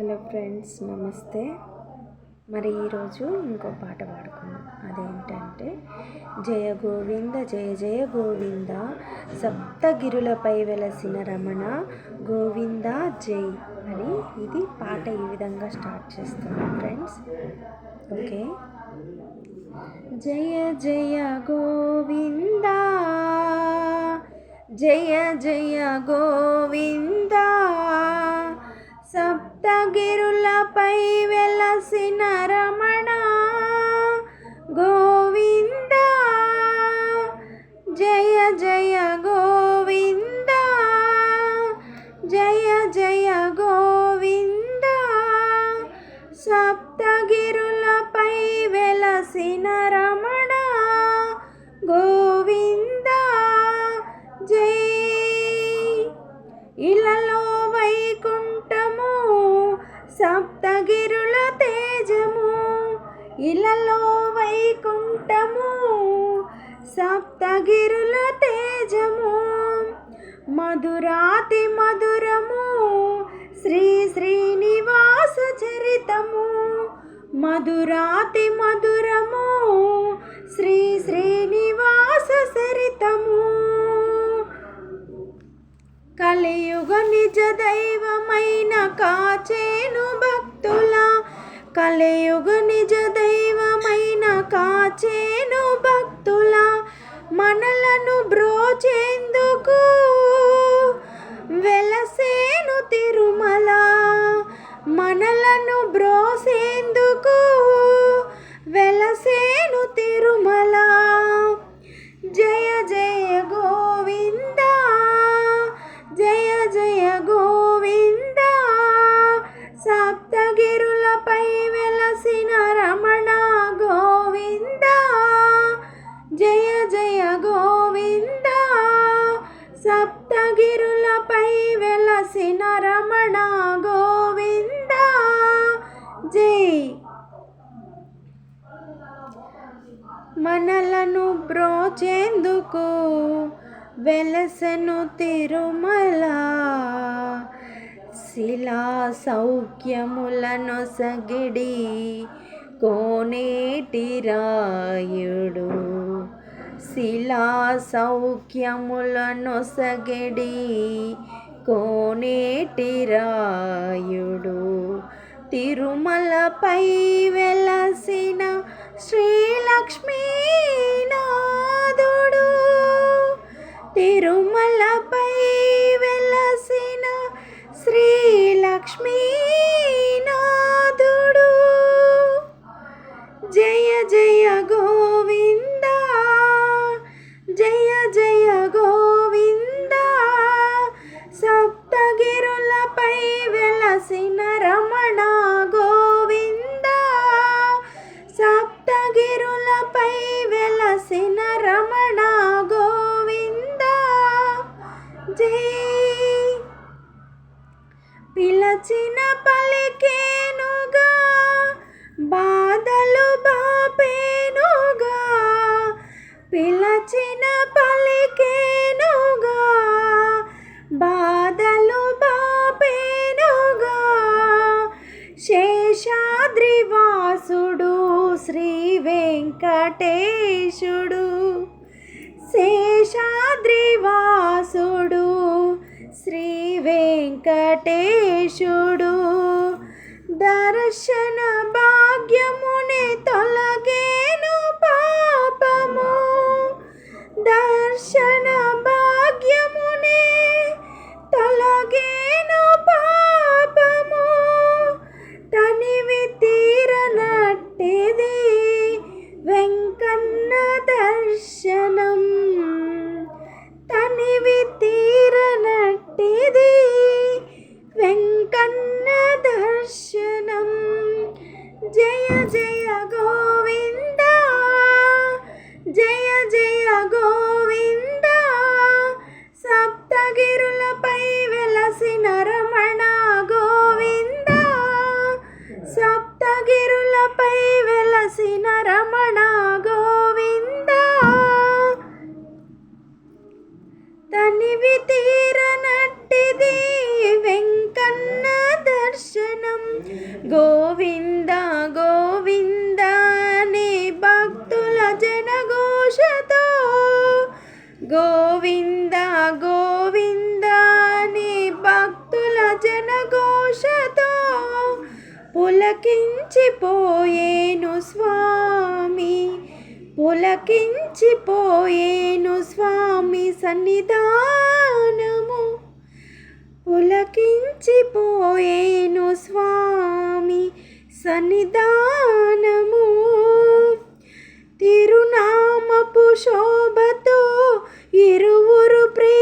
Hello friends నమస్తే. మరి ఈరోజు ఇంకో పాట పాడుకున్నాం అదేంటంటే జయ గోవింద జయ జయ గోవింద సప్తగిరులపై వెలసిన రమణ గోవింద జై అని ఇది పాట ఈ విధంగా స్టార్ట్ చేస్తున్నాం ఫ్రెండ్స్. ఓకే? జయ జయ గోవింద జయ జయ గోవింద సప్తగిరులపై వెలసిన రమణ గోవింద. జయ జయ గోవింద. జయ జయ గోవింద. సప్తగిరులపై వెలసిన రమణ గోవింద. జయ ఇలా ఇలలో వైకుంఠము సప్తగిరుల తేజము మధురాతి మధురము శ్రీ శ్రీనివాస చరితము మధురాతి మధురము శ్రీ శ్రీనివాస చరితము. కలియుగ నిజ దైవమైన కాచేను కలియుగ నిజ దైవమైన కాచేను భక్తుల మనలను బ్రోచే గిరులపై వెలసిన రమణ గోవింద. జై. మనలను బ్రోచేందుకు వెలసను తిరుమల. శిలా సౌఖ్యములను సగిడి కోనేటి రాయుడు. శిలా సౌఖ్యములను సగడి కోనేటి రాయుడు తిరుమలపై వెలసిన పిలచిన పలికేనుగా బాధలు బాపేనుగా పిలచిన పలికేనుగా బాధలు బాపేనుగా శేషాద్రివాసుడు శ్రీ వెంకటేశుడు శేషాద్రివాసుడు శ్రీ వెంకటేశుడు దర్శన భాగ్యముని తొల పులకించిపోయేను స్వామి పులకించిపోయేను స్వామి సన్నిధానము. పులకించిపోయేను స్వామి సన్నిధానము. తిరునామపు శోభతో ఇరువురు ప్రే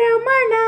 ரமணா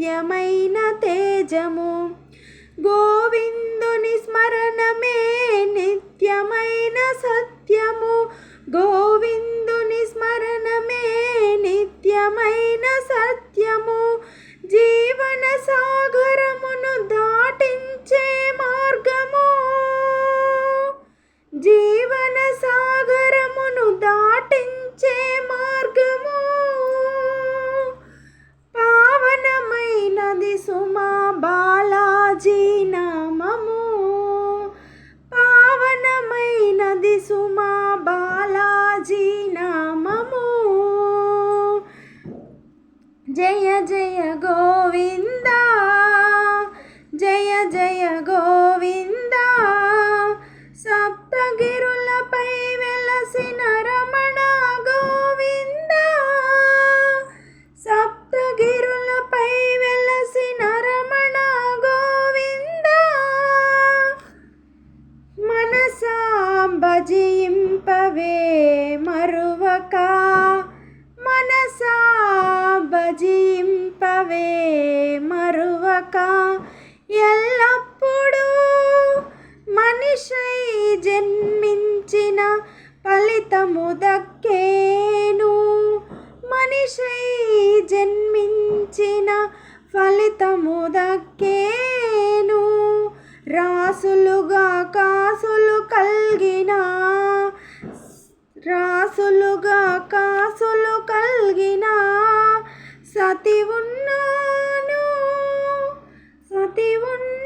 నిత్యమైన తేజము. గో జయ జయ గోవింద. మరువక. ఎల్లప్పుడూ మనిషై జన్మించిన ఫలితము దక్కేను. మనిషై జన్మించిన ఫలితము దక్కేను. రాసులుగా కాసులు కలిగిన రాసులుగా కాసులు కలిగిన సతి ఉన్నా மூர்த்தி உன்